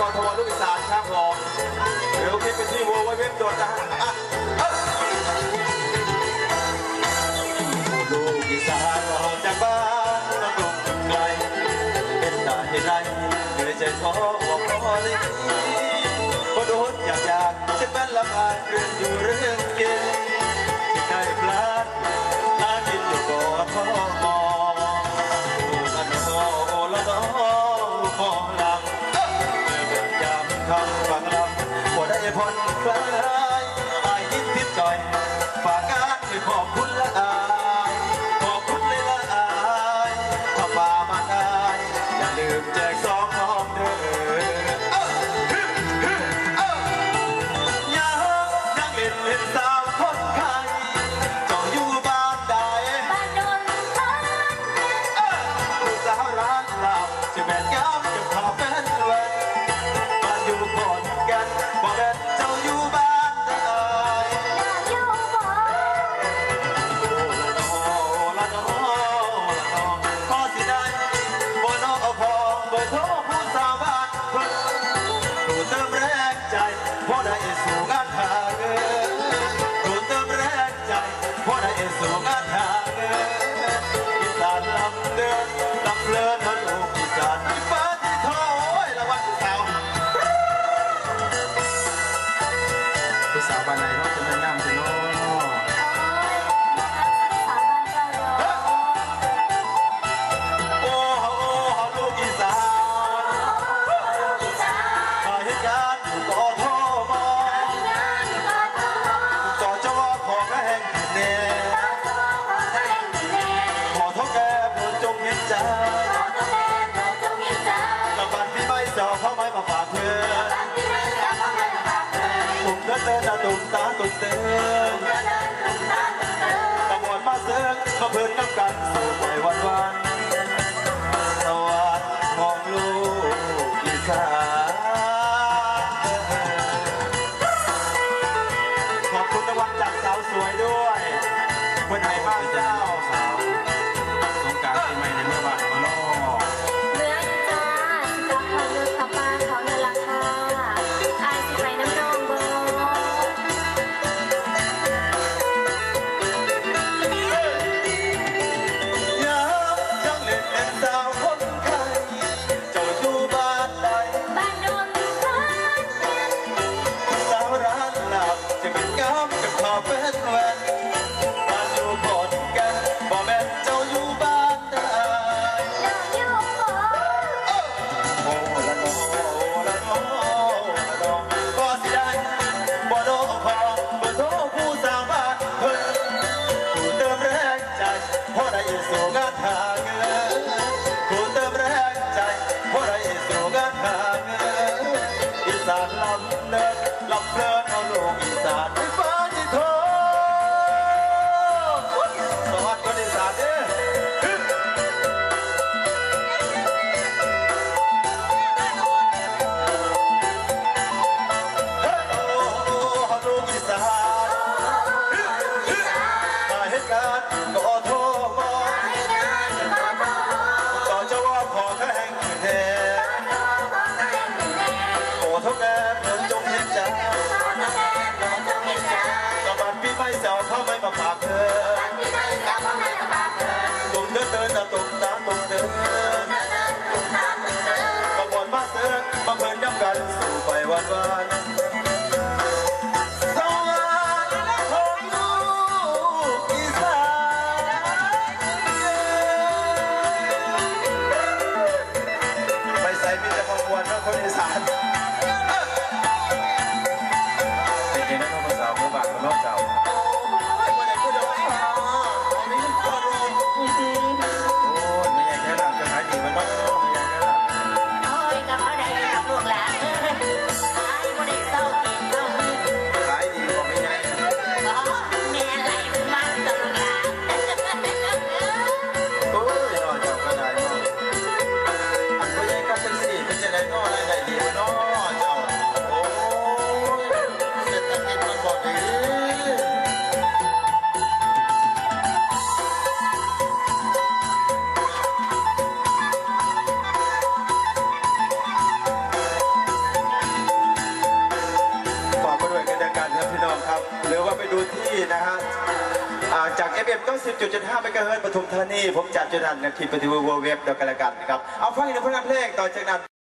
กรทวารุกิสานครับผมหรืวคลิปไปที่วัวไว้เว็บโดดนะฮะลูกอีสานออกจากบ้านมาตรงไกลเป็นตาเห้ไรเคยใจท้อบอกพอเลยนี้พอโดนอยากอยากจะเป็นละพายเรื่องอยู่เรื่อง 妈妈。Então... ตุนเติงตะวันมาเสิร์มาเพลินน้ำกันสู่ไปวันวันสวัสดิ์องลูกอีสานขอบคุณตะวันจากสาวสวยด้วยวันไหนบ้างเจ้า 我这婚礼啥？ หรือว่าไปดูที่นะฮะจากเอฟเอ็มเก้าสิบจุดเจ็ดห้าเมกะเฮิร์ตปทุมธานี ผมจัดจุนันนทีปฏิวัติเว็บเดียวกันละกันนะครับ เอาฟังอีกหนึ่งผลงานเพลงต่อจากนั้น